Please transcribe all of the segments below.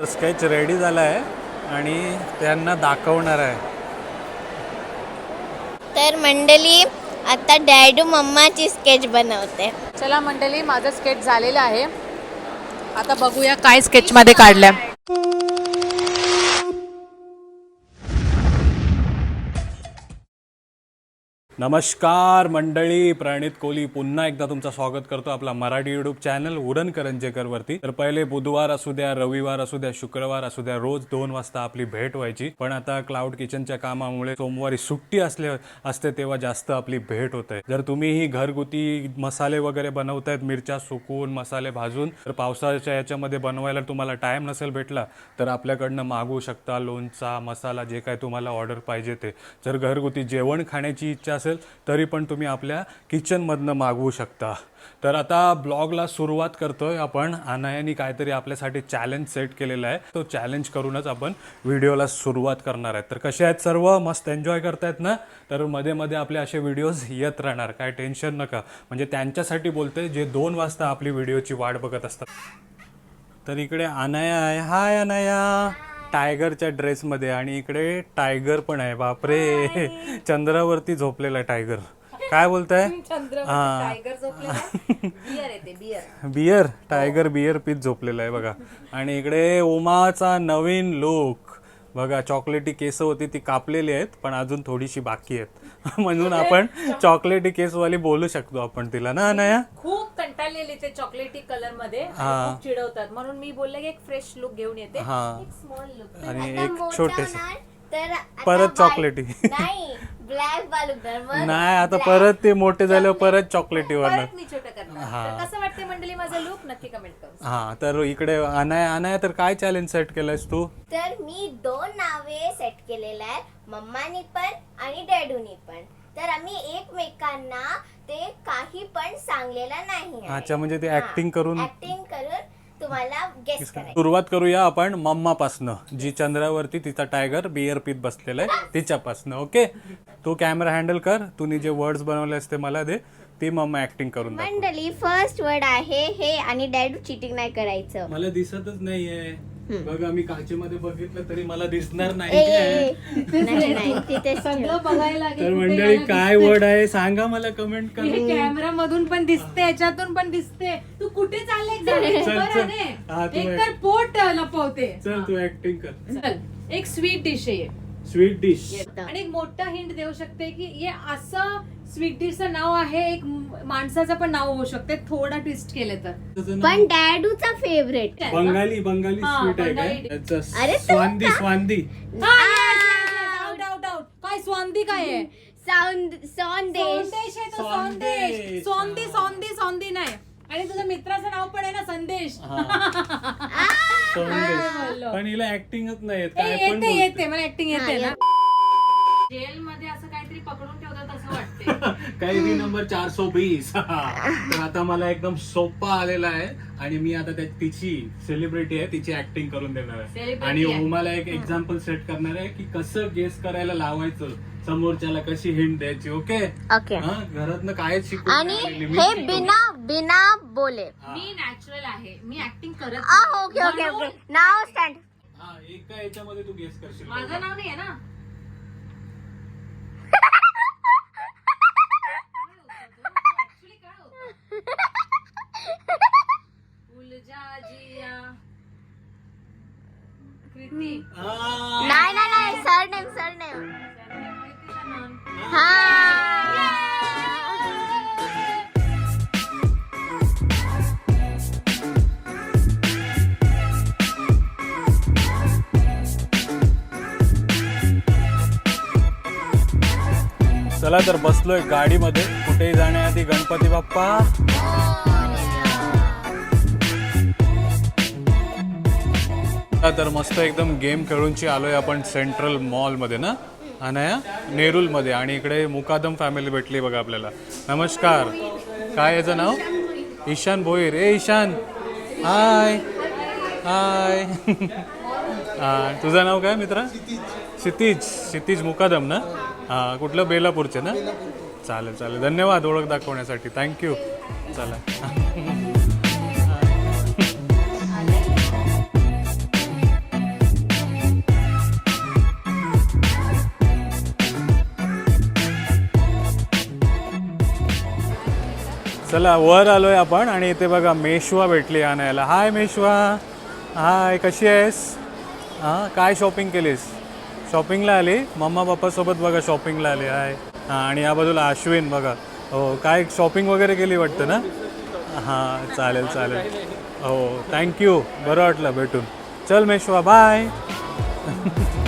Sketch ready झाला आहे आणि त्यांना दाखवणार आहे. तर मंडळी आता डॅडू मम्माची स्केच बनवते. चला मंडळी माझं स्केच झालेलं आहे. आता बघूया काय स्केच मध्ये नमस्कार मंडळी प्रणित कोहली पुन्हा एकदा तुमचं स्वागत करतो आपला मराठी युट्यूब चॅनल उडन करंजेकरवरती. तर पहिले बुधवार असू द्या रविवार असू द्या शुक्रवार असू द्या रोज दोन वाजता आपली भेट व्हायची. पण आता क्लाउड किचनच्या कामामुळे सोमवारी सुट्टी असले असते तेव्हा जास्त आपली भेट होते. जर तुम्ही ही घरगुती मसाले वगैरे बनवतायत मिरच्या सुकून मसाले भाजून तर पावसाच्या याच्यामध्ये बनवायला तुम्हाला टाइम नसेल भेटला तर आपल्याकडनं मागू शकता लोणचा मसाला जे काय तुम्हाला ऑर्डर पाहिजे ते. जर घरगुती जेवण खाण्याची इच्छा असेल तरी पण तुम्ही आपल्या किचनमधनं मागवू शकता. तर आता ब्लॉगला सुरुवात करतोय आपण. अनायानी काहीतरी आपल्यासाठी चॅलेंज सेट केलेला आहे. तो चॅलेंज करूनच आपण व्हिडिओला सुरुवात करणार आहे. तर कसे आहेत सर्व? मस्त एन्जॉय करतायत ना? तर मध्ये मध्ये आपले असे व्हिडिओज येत राहणार. काय टेन्शन नका. म्हणजे त्यांच्यासाठी बोलते जे दोन वाजता आपली व्हिडिओची वाट बघत असतात. तर इकडे अनाया आहे. हाय अनाया टायगरच्या ड्रेसमध्ये आणि इकडे टायगर पण आहे. बापरे. चंद्रावरती झोपलेला टायगर. काय बोलताय? हा. बियर टायगर बियर पीत झोपलेला आहे बघा. आणि इकडे ओमाचा नवीन लुक बघा चॉकलेटी केस होती ती कापलेली आहेत पण अजून थोडीशी बाकी आहेत. म्हणून आपण चॉकलेटी केसवाली बोलू शकतो आपण तिला. ना खूप कंटाळलेले ते चॉकलेटी कलरमध्ये हा. खूप चिडवतात. म्हणून मी बोलले की एक फ्रेश लुक घेऊन येते. हा. स्मॉल लुक आणि आता एक मोठा छोटेसे. होणार, तर आता परत white- चॉकलेटी. नाही ब्लॅक बालुकदार मग नाही आता black. परत ते मोठे झाल्यावर परत चॉकलेटी परत वरणार मी छोटं करणार. हा. तर कसं वाटते मंडळी माझा लुक नक्की कमेंट करू हा तर इकडे अनाया अनाया तर काय चॅलेंज सेट केलंयस तू? तर मी दोन नावे सेट केलेले आहेत. मम्मानी पण आणि डॅडूनी पण. तर आम्ही एकमेकांना ते काही पण सांगलेलं नाही अच्छा म्हणजे ते ऍक्टिंग करून ऍक्टिंग करून तुम्हाला गेस करायचं. सुरुवात करूया आपण मम्मापासनं जी चंद्रावरती तिचा टायगर बियर पीत बसलेला आहे तिच्यापासनं ओके तू कॅमेरा हँडल कर तू जे वर्ड्स बनवले असते मला दे ती मम्मा ऍक्टिंग करून दाखव. मंडळी फर्स्ट वर्ड आहे हे आणि डॅडू चिटिंग नाही करायचं. मला दिसतच नाहीये. बघा मी काचेमध्ये बघितलं तरी मला दिसणार नाही. ए, ए. नाही नाही तिथेच ठेव. सगळं बघायला लागेल तर कुठे मंडळी काय वर्ड आहे? सांगा मला कमेंट कर. हे कॅमेरा मधून पण दिसते याच्यातून पण दिसते. तू कुठे चालले? चल, चल. हा, तू एक एक- तर पोट लपवते. चल तू ऍक्टिंग कर. चल एक स्वीट डिश आहे. स्वीट डिश आणि एक मोठा हिंट देऊ शकते की हे असं स्वीट डिशचं नाव आहे एक माणसाचं पण नाव होऊ शकते थोडा ट्विस्ट केले तर. पण डॅडूचा फेवरेट बंगाली बंगाली हा, स्वीट आहे काय. त्याचं अरे तू स्वांदी स्वांदी. आउट आउट आउट काय स्वांदी काय आहे? साऊंड सॉन्देश संदेश आहे तो संदेश. संदेश. सोंदी सोंदी सोंदी नाही. आणि तुझ्या मित्राचं नाव पण आहे ना संदेश. संदेश. पण हिला ऍक्टिंगच नाही येत ए, काय पण येते बोलते. येते मला ऍक्टिंग येते हा, ना. जेल मध्ये असं काहीतरी पकडून ठेवतात असं वाटते कैदी नंबर चारशे वीस. तर आता मला एकदम सोपा आलेला आहे आणि मी आता त्या तिची सेलिब्रिटी आहे तिची ऍक्टिंग करून देणार आहे. आणि. मला एक एक्झाम्पल सेट करणार आहे की कसं गेस करायला लावायचं. समोरच्याला कशी हिंट द्यायची ओके ओके घरातनं काय शिकून आणि हे. बिना बिना बोले. मी नॅचरल आहे. मी ऍक्टिंग करत. ओके ओके ओके नाव स्टँड हा एका याच्यामध्ये तू गेस करशील माझं नाव नाही आहे ना Actually काय होतं? उलझा जिया. कृती हा. नाही नाही नाही सरनेम सरनेम. हा. चला तर बसलोय गाडीमध्ये. कुठेही जाण्याआधी गणपती बाप्पा. तर मस्त एकदम गेम खेळूनची आलोय आपण सेंट्रल मॉलमध्ये ना? अनया नेरूलमध्ये. आणि इकडे मुकादम फॅमिली भेटली बघा आपल्याला. नमस्कार. काय याचं नाव? ईशान भोईर. ए ईशान. हाय. हाय. तुझं नाव काय मित्रा? क्षितिज. क्षितिज मुकादम ना? हां कुठलं? बेलापूरचे ना? चालेल चालेल. धन्यवाद ओळख दाखवण्यासाठी. थँक्यू चला. चला वर आलोय आपण आणि इथे बघा मेशवा भेटली आणायला. हाय मेशवा. हाय कशी आहेस? हां काय शॉपिंग केलीस? शॉपिंगला आली? मम्मा पप्पासोबत बघा शॉपिंगला आली. हाय. हां आणि या बाजूला अश्विन बघा. हो काय शॉपिंग वगैरे केली वाटतं ना? हां चालेल चालेल. हो थँक्यू बरं वाटलं भेटून. चल मेशवा बाय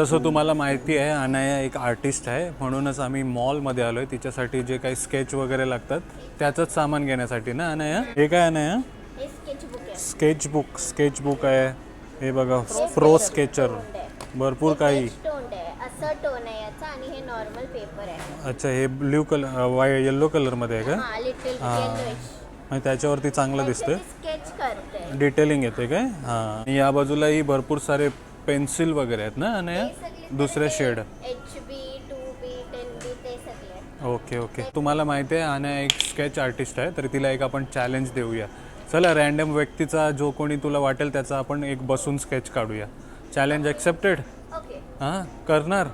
जसं तुम्हाला माहिती आहे अनाया एक आर्टिस्ट आहे. म्हणूनच आम्ही मॉलमध्ये आलो आहे तिच्यासाठी जे काही स्केच वगैरे लागतात त्याचंच सामान घेण्यासाठी ना अनाया? हे काय अनाया? हे स्केचबुक आहे. स्केच बुक स्केच बुक आहे हे बघा प्रो स्केचर भरपूर काही. हे अच्छा हे ब्ल्यू कलर वाय येल्लो कलरमध्ये आहे का? हा म्हणजे त्याच्यावरती चांगलं दिसतंय. डिटेलिंग येते काय? हां. आणि या बाजूलाही भरपूर सारे पेन्सिल वगैरे आहेत ना अनाया दुसरे shade H B two B ten B ते सगळे ओके ओके तुम्हाला माहिती आहे आणि एक स्केच आर्टिस्ट आहे तर तिला एक आपण चॅलेंज देऊया. चला रॅन्डम व्यक्तीचा जो कोणी तुला वाटेल त्याचा आपण एक बसून स्केच काढूया. चॅलेंज ॲक्सेप्टेड ओके हां करणार?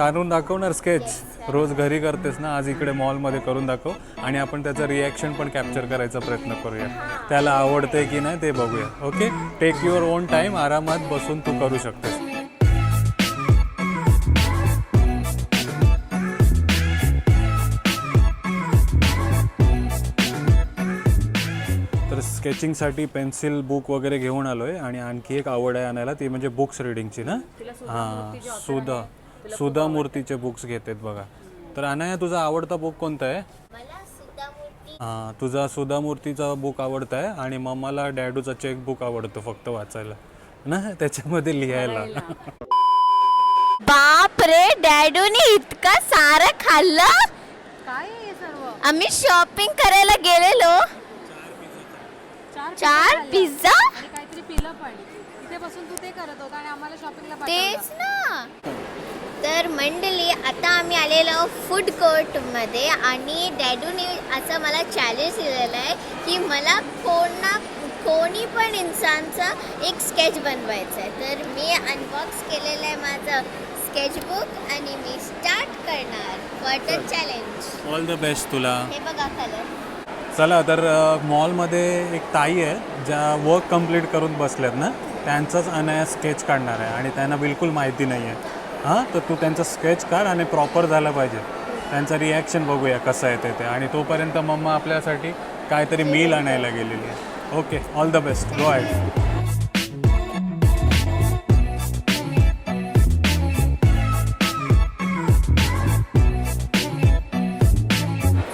काढून दाखवणार स्केच रोज घरी करतेस ना आज इकडे मॉलमध्ये करून दाखव. आणि आपण त्याचं रिॲक्शन पण कॅप्चर करायचा प्रयत्न करूया. त्याला आवडते की नाही ते बघूया. Okay take your own time आरामात बसून तू करू शकतेस. तर स्केचिंगसाठी पेन्सिल बुक वगैरे घेऊन आलो आहे आणि आणखी एक आवड आहे आणायला ती म्हणजे बुक्स रिडिंगची ना? हां सुधा. सुधा मूर्तीचे बुक्स घेतात बघा. तर अनाया तुझा आवडता बुक कोणता आहे? हां तुझा सुधा मूर्तीचा बुक आवडता आहे आणि मम्माला डॅडूचा चेक बुक आवडतो फक्त वाचायला. ना त्याच्यामध्ये लिहायला. बाप रे डॅडूनी इतकं सारं खाल्लं? काय आहे हे सर्व? आम्ही शॉपिंग करायला गेलेलो. चार चार पिझ्झा आणि काहीतरी पिलं पण. इथे बसून तू ते करत होता आणि आम्हाला शॉपिंगला तेच ना. तर मंडळी आता आम्ही आलेलो फूड कोर्टमध्ये आणि डॅडूने असं मला चॅलेंज दिलेलं आहे की मला कोणा कोणी पण इन्सानचं एक स्केच बनवायचं आहे तर मी अनबॉक्स केलेलं आहे माझं स्केचबुक आणि मी स्टार्ट करणार. Water challenge all the best तुला. हे बघा कलर चला तर मॉलमध्ये एक ताई आहे ज्या वर्क कंप्लीट करून बसल्यात ना त्यांचंच अनाया स्केच काढणार आहे आणि त्यांना बिलकुल माहिती नाही आहे हां? तर तू त्यांचं स्केच काढ आणि प्रॉपर झालं पाहिजे. त्यांचं रिॲक्शन बघूया कसं आहे ते आणि तोपर्यंत मम्मा आपल्यासाठी काहीतरी मील आणायला गेलेली आहे. Okay all the best go I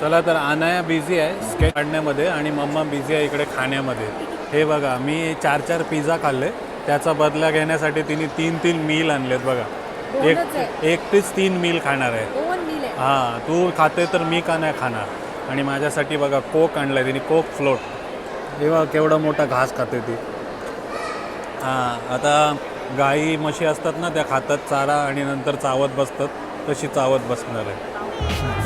चला तर अनाया बिझी आहे स्केच काढण्यामध्ये आणि मम्मा बिझी आहे इकडे खाण्यामध्ये. हे बघा मी चार चार पिझ्झा खाल्ले. त्याचा बदला घेण्यासाठी तिने तीन तीन मील आणलेत बघा. एक एकटीच तीन मील खाणार आहे. आहे. हां तू खाते तर मी का नाही खाणार? आणि माझ्यासाठी बघा कोक आणलाय तिने कोक फ्लोट. हे बघा केवढा मोठा घास खाते ती. हां आता गाई म्हशी असतात ना त्या खातात चारा आणि नंतर चावत बसतात. तशी चावत बसणार आहे.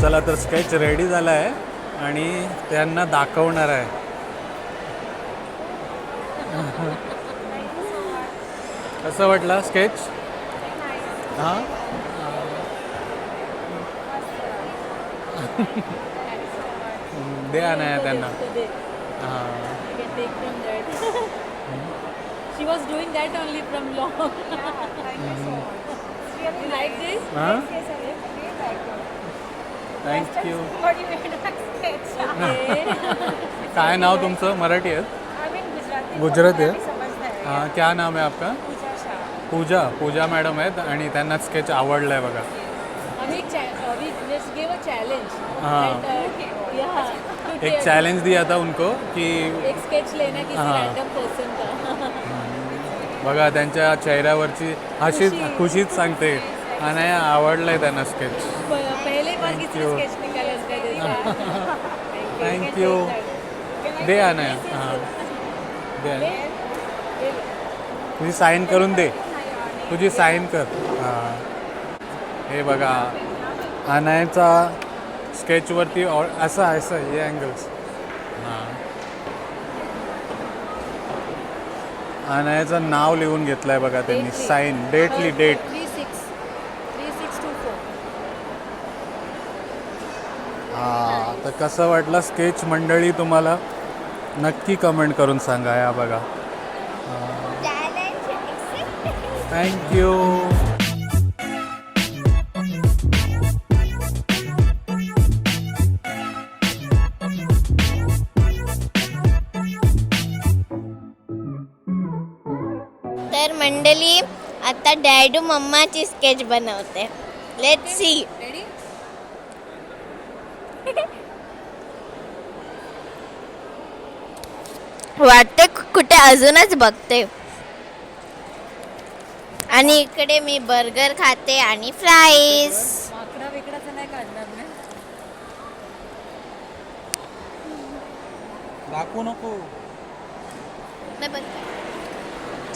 चला तर स्केच रेडी झाला आहे आणि त्यांना दाखवणार आहे. कसं वाटलं स्केच? हां? द्या नाही त्यांना. हां. She was doing that only from long. You like this? हां? थँक्यू काय नाव तुमचं? मराठी आहेत गुजराती. आहे. हां क्या नाम आहे आपका? पूजा पूजा. मॅडम आहेत आणि त्यांना स्केच आवडलं आहे बघा uh. हाँ. एक चॅलेंज दिया था उनको की एक स्केच लेना किसी हाँ. रैंडम पर्सन का. बघा त्यांच्या चेहऱ्यावरची हशीच खुशी. खुशीच सांगते. आणि आवडलंय त्यांना sketch thank you thank you दे अनाया हां. दे. तुझी साईन करून दे. तुझी साईन कर. हां. हे बघा. अनायाचा स्केचवरती ऑ- असं असं हे अँगल्स हां. अनायाचं नाव लिहून घेतलंय बघा त्यांनी. साईन डेटली डेट हां तर कसं वाटलं स्केच मंडळी तुम्हाला? नक्की कमेंट करून सांगा या बघा. थँक्यू तर मंडळी आता डॅडू मम्माची स्केच बनवते. लेट सी वाटते कुठे अजूनच बघते. आणि इकडे मी बर्गर खाते आणि फ्राईज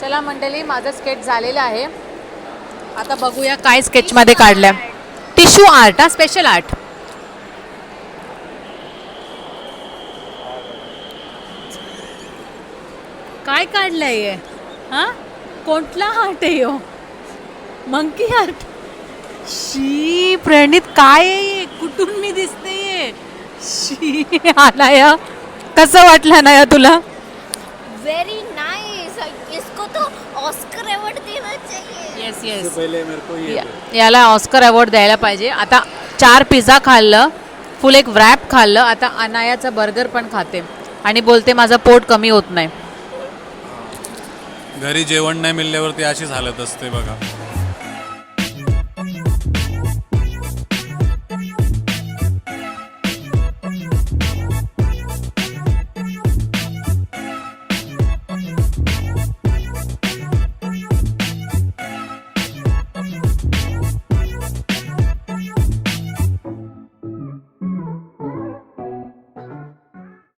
चला मंडळी माझं स्केच झालेलं आहे. आता बघूया काय स्केचमध्ये काढलंय. टिश्यू आर्ट हा स्पेशल आर्ट काढलंय हे? हा? कोणता आर्ट आहे हो मंकी आर्ट शी प्रणित काय आहे हे? कुठून मी दिसते शी अनाया कसं वाटलं अनाया तुला? वेरी नाइस इसको तो ऑस्कर अवार्ड देना चाहिए. येस येस पहिले मेरे को ये या- याला ऑस्कर अवॉर्ड द्यायला पाहिजे. आता चार पिझ्झा खाल्लं फुल एक व्रॅप खाल्लं आता अनायाचा बर्गर पण खाते. आणि बोलते माझं पोट कमी होत नाही. घरी जेवण नाही मिळल्यावरती अशीच हालत असते बघा.